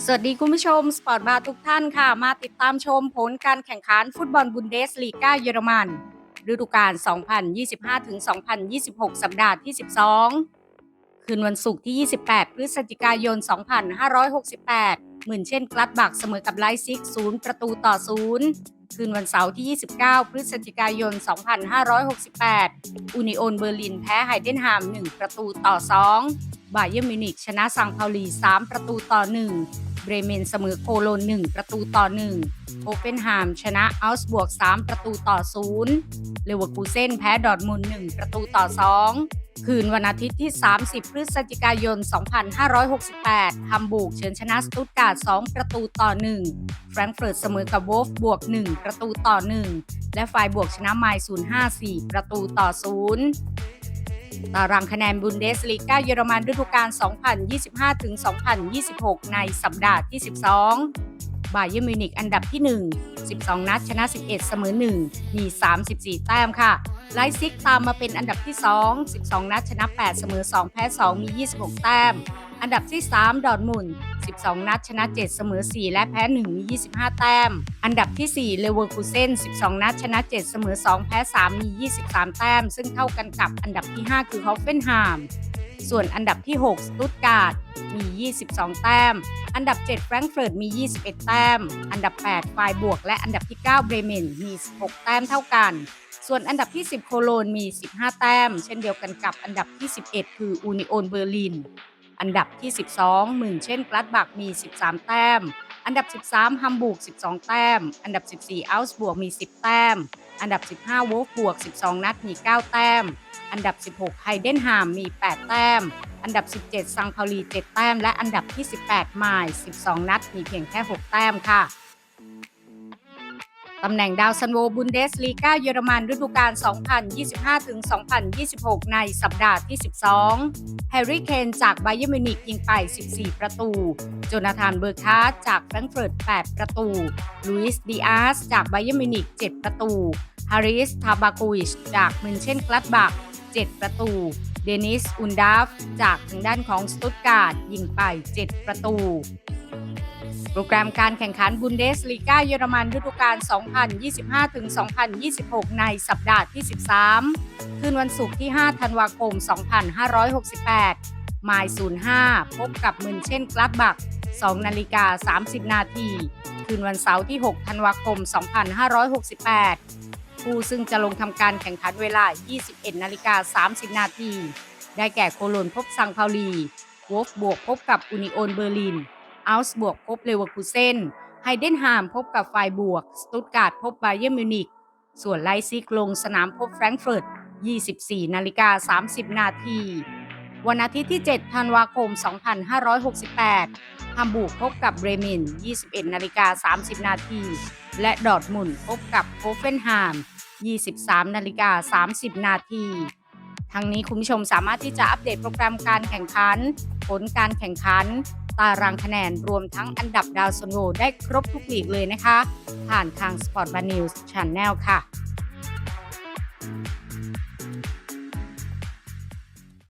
สวัสดีคุณผู้ชม สปอร์ตบาร์ทุกท่านค่ะ มาติดตามชมผลการแข่งขันฟุตบอลบุนเดสลีกาเยอรมันฤดูกาล 2025-2026 สัปดาห์ที่ 12 คืนวันศุกร์ที่ 28 พฤศจิกายน 2568 หมื่นเช่นกลัดบักเสมอกับไลซิก 0 ประตูต่อ 0 คืนวันเสาร์ที่ 29 พฤศจิกายน 2568อูนิโอนเบอร์ลินแพ้ไฮเดนฮาม 1 ประตูต่อ 2 บาเยอร์มิวนิกชนะซังเภาลี3 ประตูต่อ 1 เบรเมนเสมอโคโลน 1 ประตูต่อ 1 โอเฟนฮามชนะอัลส์บวก 3 ประตูต่อ 0 เลเวอร์คูเซนแพ้ดอร์ทมุน 1 ประตูต่อ 2 คืนวันอาทิตย์ที่ 30 พฤศจิกายน 2568 ฮัมบูร์กเชิญชนะสตุตการ์ด 2 ประตูต่อ 1 แฟรงก์เฟิร์ตเสมอกับโวฟบวก 1 ประตูต่อ 1 และไฟบวกชนะไมล์054 ประตูต่อ 0 ตารางคะแนนบุนเดสลีกาเยอรมันฤดูกาล 2025-2026 ในสัปดาห์ที่ 12 บาเยอร์มิวนิกอันดับที่ 1 12 นัดชนะ 11 เสมอ 1 มี 34 แต้มค่ะไลฟ์ซิกตามมาเป็นอันดับที่ 2 12 นัดชนะ 8 เสมอ 2 แพ้ 2 มี 26 แต้ม อันดับที่ 3 ดอร์ทมุน12 นัดชนะ 7 เสมอ 4 และแพ้ 1 มี 25 แต้ม อันดับที่ 4 เลเวอร์คูเซน12 นัดชนะ 7 เสมอ 2 แพ้ 3 มี 23 แต้ม ซึ่งเท่ากันกับอันดับที่ 5 คือฮอฟเฟนไฮม์ ส่วนอันดับที่ 6 สตุตการ์ดมี 22 แต้ม อันดับ 7 แฟรงก์เฟิร์ตมี 21 แต้ม อันดับ8ไฟบวก และอันดับที่ 9 เบรเมน มี 16 แต้มเท่ากัน ส่วนอันดับที่ 10 โคโลนมี 15 แต้ม เช่นเดียวกันกับอันดับที่ 11 คืออูนิโอนเบอร์ลิน อันดับที่ 12 หมื่นเช่นกลัดบักมี 13 แต้ม อันดับ 13 ฮัมบูร์ก 12 แต้ม อันดับ 14 อัลส์บวกมี 10 แต้ม อันดับ 15โวลฟบวก 12 นัดมี 9 แต้ม อันดับ 16 ไฮเดนฮามมี 8 แต้ม อันดับ 17 ซังคาลี 7 แต้ม และอันดับที่ 18 ไมล์12 นัดมีเพียงแค่ 6 แต้มค่ะ ตำแหน่งดาวซันโวบุนเดสลีกาเยอรมันฤดูกาล 2025-2026 ในสัปดาห์ที่ 12 แฮร์รี่เคนจากไบเยอร์มิวนิกยิงไป 14 ประตู โจนาธานเบอร์คาจากแฟรงก์เฟิร์ต 8 ประตู ลุยส์ดีอาร์สจากไบเยอร์มิวนิก 7 ประตู ฮาริส ทาบากุวิชจากมินเชนกลัดบัก 7 ประตู เดนิส อุนดาฟ จากทางด้านของสตุตการ์ดยิงไป 7 ประตู โปรแกรมการแข่งขันบุนเดสลีกาเยอรมันฤดูกาล 2025-2026 ในสัปดาห์ที่ 13 คืนวันศุกร์ที่ 5 ธันวาคม 2568มาย 05 พบกับมืนเช่นกลัดบัก 2 นาฬิกา 30 นาที คืนวันเสาร์ที่ 6 ธันวาคม 2568 ผู้ซึ่งจะลงทำการแข่งขันเวลา 21 นาฬิกา 30 นาที ได้แก่โคโลนพบซังเภาลีวอฟบวกพบกับอูนิโอนเบอร์ลิน อัลส์บวกพบเลเวอร์คูเซนไฮเดนฮามพบกับไฟบวก สตุตการ์ดพบไบเยอร์มิวนิกส่วนไลซิกลงสนามพบแฟรงก์เฟิร์ต 24 นาฬิกา 30 นาที วันอาทิตย์ที่ 7 ธันวาคม 2568 ฮัมบูร์กพบกับเบรเมน21 นาฬิกา 30 นาที และดอร์มุนพบกับโคเฟนไฮม์23 นาฬิกา 30 นาทีทั้งนี้คุณผู้ชมสามารถที่จะอัปเดตโปรแกรมการแข่งขัน ผลการแข่งขัน ตารางคะแนนรวมทั้งอันดับดาวซันโวได้ครบทุกลีกเลยนะคะ ผ่านทาง Sport b a News Channel ค่ะ